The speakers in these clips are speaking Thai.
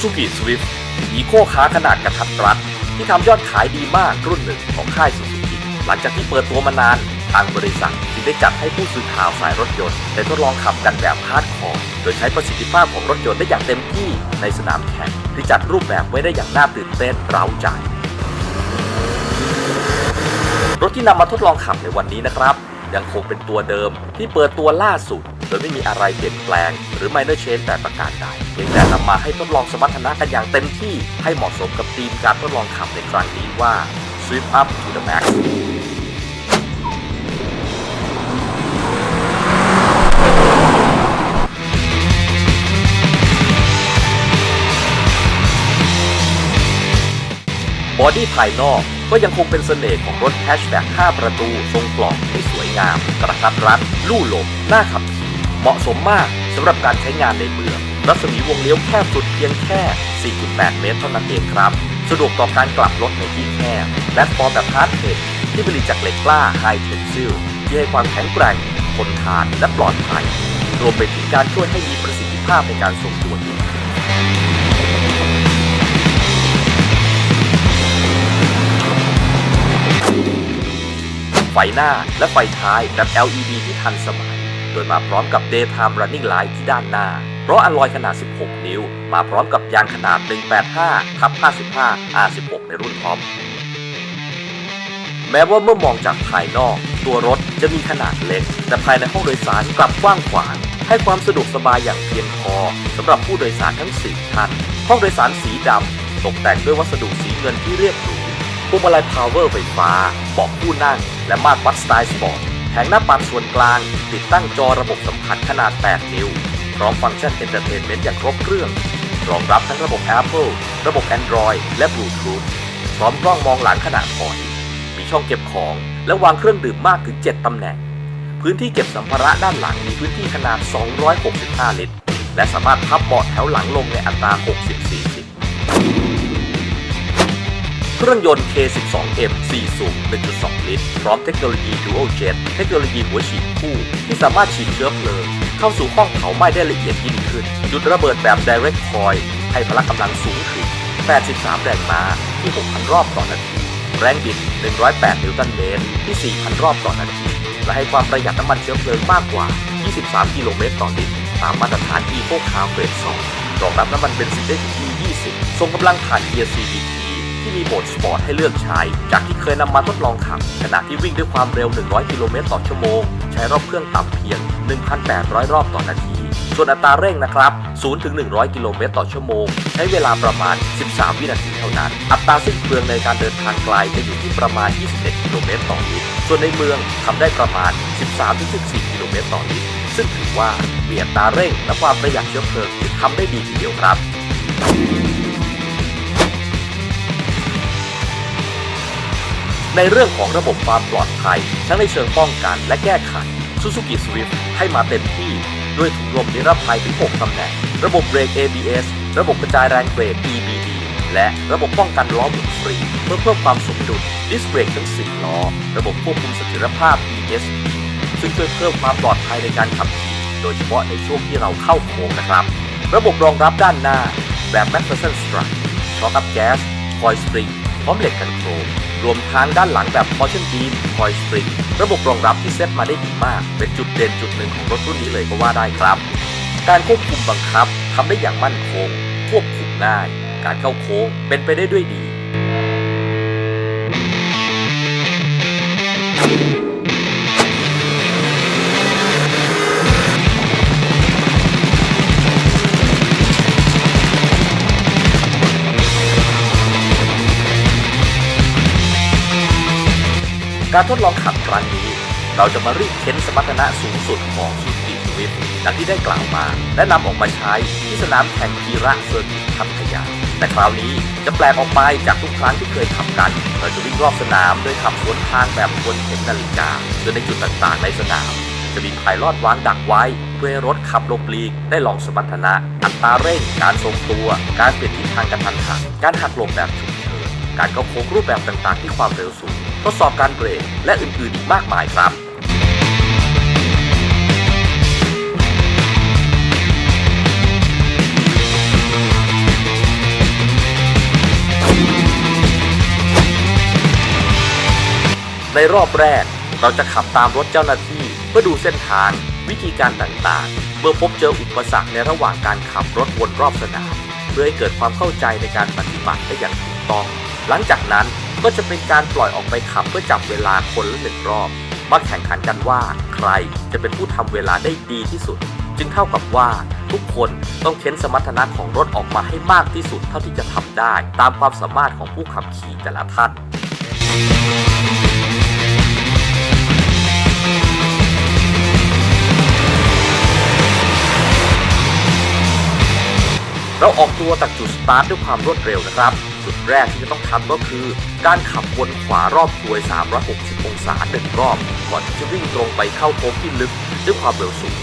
Suzuki Swift อีโคคาขนาดกระทัดรัด ที่ทำยอดขายดีมากรุ่นหนึ่งของค่าย Suzuki หลังจากที่เปิดตัวมานานทางบริษัทจึงได้จัดให้ผู้สื่อข่าวสายรถยนต์ได้ทดลองขับกันแบบฮาร์ดคอร์โดยใช้ประสิทธิภาพของรถยนต์ได้อย่างเต็มที่ในสนามแข่งที่จัดรูปแบบไว้ได้อย่างน่าตื่นเต้นเร้าใจ รถที่นำมาทดลองขับในวันนี้นะครับ ยังคงเป็นตัวเดิมที่เปิดตัวล่าสุด โดยไม่มีอะไรเปลี่ยนแปลง หรือ minor change แต่ประการใดเพียงแต่นำมาให้ทดลองสมรรถนะกันอย่างเต็มที่ให้เหมาะสมกับธีมการทดลองขับในครั้งนี้ว่า Sweep Up to the Max บอดี้ภายนอกก็ยังคงเป็นเสน่ห์ของรถแฮชแบ็ก5ประตู ทรงกล่องที่สวยงาม กระทัดรัด ลู่หลบน่าขับขี่ เหมาะสมมากสำหรับการใช้งานในเมือง รัศมีวงเลี้ยวแคบสุดเพียงแค่ 4.8 เมตรเท่านั้นเองครับ สะดวกต่อการกลับรถในที่แคบแลตฟอร์มแบบฮาร์ดเทนที่ผลิตจากเหล็กกล้าไฮเทนซิลที่ให้ความแข็งแกร่งทนทานและปลอดภัยรวมไปถึงการช่วยให้มีประสิทธิภาพในการทรงตัวที่ดีไฟหน้าและไฟท้ายแบบ LED ที่ทันสมัย โดยมาพร้อมกับ Daytime Running Light ที่ด้านหน้า เพราะอลลอยขนาด 16 นิ้ว มาพร้อมกับยางขนาด 185ทับ55 R16 ในรุ่นท็อปแม้ว่าเมื่อมองจากภายนอก ตัวรถจะมีขนาดเล็ก แต่ภายในห้องโดยสารกลับกว้างขวาง ให้ความสะดวกสบายอย่างเพียงพอสำหรับผู้โดยสารทั้ง 4 ท่าน ห้องโดยสารสีดำตกแต่งด้วยวัสดุสีเงินที่เรียบหรูพวงมาลัยพาวเวอร์ไฟฟ้าเบาะผู้นั่ง และมาตรวัดสไตล์สปอร์ต แผงหน้าปัดส่วนกลาง ติดตั้งจอระบบสัมผัสขนาด 8 นิ้ว พร้อมฟังก์ชันเอนเตอร์เทนเมนต์อย่างครบเครื่อง รองรับทั้งระบบ Apple ระบบ Android และ Bluetooth พร้อมกล้องมองหลังขนาดพอมีช่องเก็บของและวางเครื่องดื่มมากถึง 7 ตำแหน่ง พื้นที่เก็บสัมภาระด้านหลังมีพื้นที่ขนาด 265 ลิตร และสามารถพับเบาะแถวหลังลงในอัตรา60-40 เครื่องยนต์ K12M 4 สูบ 1.2 ลิตร พร้อมเทคโนโลยี Dual Jet เทคโนโลยีหัวฉีดคู่ ที่สามารถฉีดเชื้อเพลิง เข้าสู่ห้องเผาไหม้ได้ละเอียดยิ่งขึ้น จุดระเบิดแบบ Direct Coil ให้พละกำลังสูงถึง 83 แรงม้าที่ 6,000 รอบต่อนาที แรงบิด 108 นิวตันเมตร ที่ 4,000 รอบต่อนาที และให้ความประหยัดน้ำมันเชื้อเพลิงมากกว่า 23 กิโลเมตรต่อลิตร ตามมาตรฐาน Eco Car Grade 2รองรับน้ำมันเบนซินได้ถึง E20 ส่งกำลังผ่านเกียร์ CVT ที่มีโหมดสปอร์ตให้เลือกใช้ จากที่เคยนำมาทดลองขับขณะที่วิ่งด้วยความเร็ว 100 กิโลเมตรต่อชั่วโมง ใช้รอบเครื่องต่ำเพียง 1,800 รอบต่อนาที ส่วนอัตราเร่งนะครับ 0 ถึง 100 กิโลเมตรต่อชั่วโมง ใช้เวลาประมาณ 13 วินาทีเท่านั้น อัตราสิ้นเปลืองในการเดินทางไกลจะอยู่ที่ประมาณ 21 กิโลเมตรต่อลิตร ส่วนในเมืองทำได้ประมาณ 13-14 กิโลเมตรต่อลิตร ซึ่งถือว่ามีอัตราเร่งและความประหยัดเชื้อเพลิงที่ทำได้ดีทีเดียวครับ ในเรื่องของระบบความปลอดภัย ทั้งในเชิงป้องกันและแก้ไข Suzuki Swift ให้มาเต็มที่ด้วยถุงลมนิรภัยถึง 6 ตำแหน่ง ระบบเบรก ABS ระบบกระจายแรงเบรก EBD และระบบป้องกันล้อหมุนฟรี เพื่อเพิ่มความสมดุลดิสเบรกทั้ง 4 ล้อ ระบบควบคุมเสถียรภาพ ESP ซึ่งช่วยเพิ่มความปลอดภัยในการขับขี่ โดยเฉพาะในช่วงที่เราเข้าโค้งนะครับ ระบบรองรับด้านหน้าแบบ McPherson Strut ช็อคอัพแก๊สคอยสปริง พร้อมเหล็กกันโครงรวมทั้งด้านหลังแบบ Motion Beam คอยสปริงระบบรองรับที่เซตมาได้ดีมาก เป็นจุดเด่นจุดหนึ่งของรถรุ่นนี้เลยก็ว่าได้ครับ การควบคุมบังคับทำได้อย่างมั่นคง ควบคุมง่าย การเข้าโค้งเป็นไปได้ด้วยดี การทดลองขับครั้งนี้ เราจะมารีดเค้นสมรรถนะสูงสุดของ Suzuki Swift ดังที่ได้กล่าวมา และนำออกมาใช้ที่สนามแข่งกีระเซอร์กิตพัทยาแต่คราวนี้จะแปลกออกไปจากทุกครั้งที่เคยขับกัน เราจะวิ่งรอบสนามโดยขับสวนทางแบบบนเข็มนาฬิกาโดยในจุดต่างๆในสนาม จะมีไพลอตวางดักไว้ เพื่อให้รถขับหลบหลีกได้ลองสมรรถนะ อัตราเร่ง การทรงตัว การเปลี่ยนทิศทางกระทันหัน การหักหลบแบบฉุกเฉิน การเข้าโค้งรูปแบบต่างๆ ที่ความเร็วสูง ทดสอบการเบรกและอื่นๆอีกมากมายครับในรอบแรกเราจะขับตามรถเจ้าหน้าที่ เพื่อดูเส้นทาง วิธีการต่างๆ เมื่อพบเจออุปสรรคในระหว่างการขับรถวนรอบสนามเพื่อให้เกิดความเข้าใจในการปฏิบัติได้อย่างถูกต้อง หลังจากนั้น ก็จะเป็นการปล่อยออกไปขับเพื่อจับเวลาคนละหนึ่งรอบ มาแข่งขันกันว่าใครจะเป็นผู้ทำเวลาได้ดีที่สุด จึงเท่ากับว่าทุกคนต้องเค้นสมรรถนะของรถออกมาให้มากที่สุดเท่าที่จะทำได้ ตามความสามารถของผู้ขับขี่แต่ละท่านเราออกตัวจากจุดสตาร์ทด้วยความรวดเร็วนะครับ จุดแรกที่จะต้องทำก็คือ การขับวนขวารอบกลวย 360 องศาหนึ่งรอบ ก่อนที่จะวิ่งตรงไปเข้าโค้งที่ลึกด้วยความเร็วสูง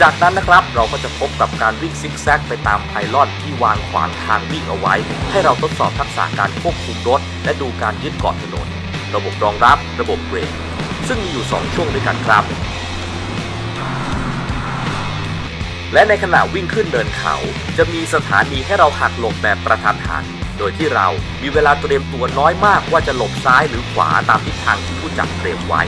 จากนั้นนะครับเราก็จะพบกับการวิ่งซิกแซกไปตามไพลอนที่วางขวางทางวิ่งเอาไว้ ให้เราทดสอบทักษะการควบคุมรถ และดูการยึดเกาะถนน ระบบรองรับ ระบบเบรก ซึ่งมีอยู่ 2 ช่วงด้วยกันครับและในขณะวิ่งขึ้นเนินเขา จะมีสถานีให้เราหักหลบแบบประทันหัน โดยที่เรามีเวลาเตรียมตัวน้อยมากว่าจะหลบซ้ายหรือขวาตามทิศทางที่ผู้จัดเตรียมไว้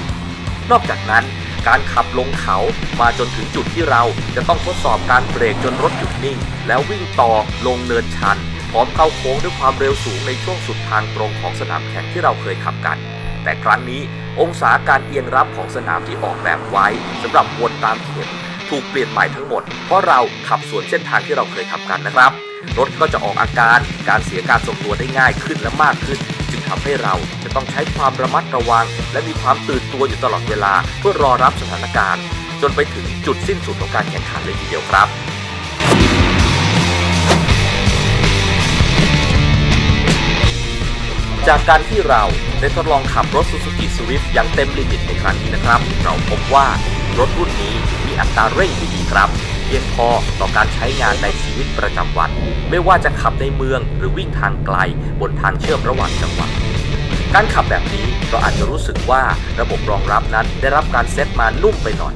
นอกจากนั้น การขับลงเขามาจนถึงจุดที่เราจะต้องทดสอบการเบรกจนรถหยุดนิ่ง แล้ววิ่งต่อลงเนินชัน พร้อมเข้าโค้งด้วยความเร็วสูงในช่วงสุดทางตรงของสนามแข่งที่เราเคยขับกัน แต่ครั้งนี้องศาการเอียงรับของสนามที่ออกแบบไว้สำหรับวนตามเข็มถูกเปลี่ยนใหม่ทั้งหมด เพราะเราขับสวนเส้นทางที่เราเคยขับกันนะครับ รถก็จะออกอาการการเสียการทรงตัวได้ง่ายขึ้นและมากขึ้น จึงทำให้เราจะต้องใช้ความระมัดระวัง และมีความตื่นตัวอยู่ตลอดเวลา เพื่อรอรับสถานการณ์ จนไปถึงจุดสิ้นสุดของการแข่งขันเลยทีเดียวครับจากการที่เราได้ทดลองขับรถ Suzuki Swift อย่างเต็มลิมิตในครั้งนี้นะครับ เราพบว่ารถรุ่นนี้มีอัตราเร่งที่ดีครับ เพียงพอต่อการใช้งานในชีวิตประจำวัน ไม่ว่าจะขับในเมืองหรือวิ่งทางไกล บนทางเชื่อมระหว่างจังหวัด การขับแบบนี้เราอาจจะรู้สึกว่าระบบรองรับนั้นได้รับการเซตมานุ่มไปหน่อย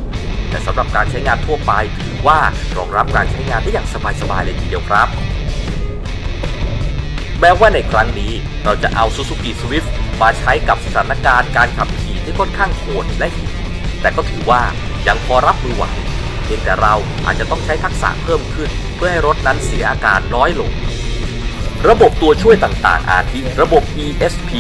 แต่สำหรับการใช้งานทั่วไปถือว่ารองรับการใช้งานได้อย่างสบายๆเลยทีเดียวครับแม้ว่าในครั้งนี้เราจะเอา Suzuki Swift มาใช้กับสถานการณ์การขับขี่ที่ค่อนข้างโหดและหินแต่ก็ถือว่ายังพอรับมือไหว พียงแต่เราอาจจะต้องใช้ทักษะเพิ่มขึ้น เพื่อให้รถนั้นเสียอาการน้อยลง ระบบตัวช่วยต่างๆ อาทิ ระบบ ESP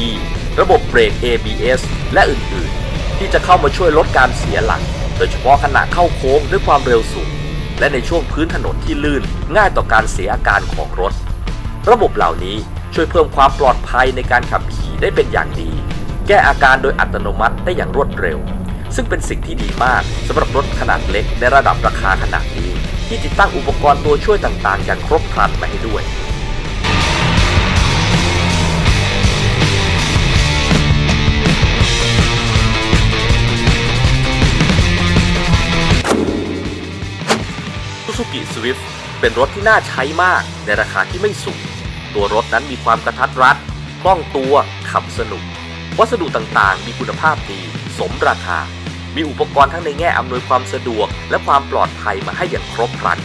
ระบบเบรก ABS และอื่นๆ ที่จะเข้ามาช่วยลดการเสียหลัก โดยเฉพาะขณะเข้าโค้งด้วยความเร็วสูง และในช่วงพื้นถนนที่ลื่น ง่ายต่อการเสียอาการของรถ ระบบเหล่านี้ช่วยเพิ่มความปลอดภัยในการขับขี่ได้เป็นอย่างดี แก้อาการโดยอัตโนมัติได้อย่างรวดเร็ว ซึ่งเป็นสิ่งที่ดีมากสำหรับรถขนาดเล็กในระดับราคาขนาดนี้ ที่ติดตั้งอุปกรณ์ตัวช่วยต่างๆ อย่างครบครันมาให้ด้วย Suzuki Swift เป็นรถที่น่าใช้มากในราคาที่ไม่สูง ตัวรถนั้นมีความกระทัดรัดคล่องตัวขับสนุก วัสดุต่างๆ มีคุณภาพดี สมราคา มีอุปกรณ์ทั้งในแง่อำนวยความสะดวก และความปลอดภัยมาให้อย่างครบครัน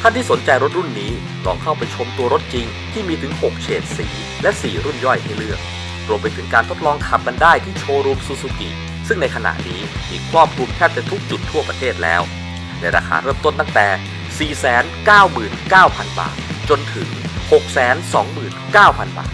ท่านที่สนใจรถรุ่นนี้ลองเข้าไปชมตัวรถจริง ที่มีถึง 6 เฉดสี และ 4 รุ่นย่อยให้เลือก รวมไปถึงการทดลองขับกันได้ที่โชว์รูมซูซูกิซึ่งในขณะนี้มีครอบคลุมแทบจะทุกจุดทั่วประเทศแล้ว ในราคาเริ่มต้นตั้งแต่ 499,000 บาท จนถึง 629,000 บาท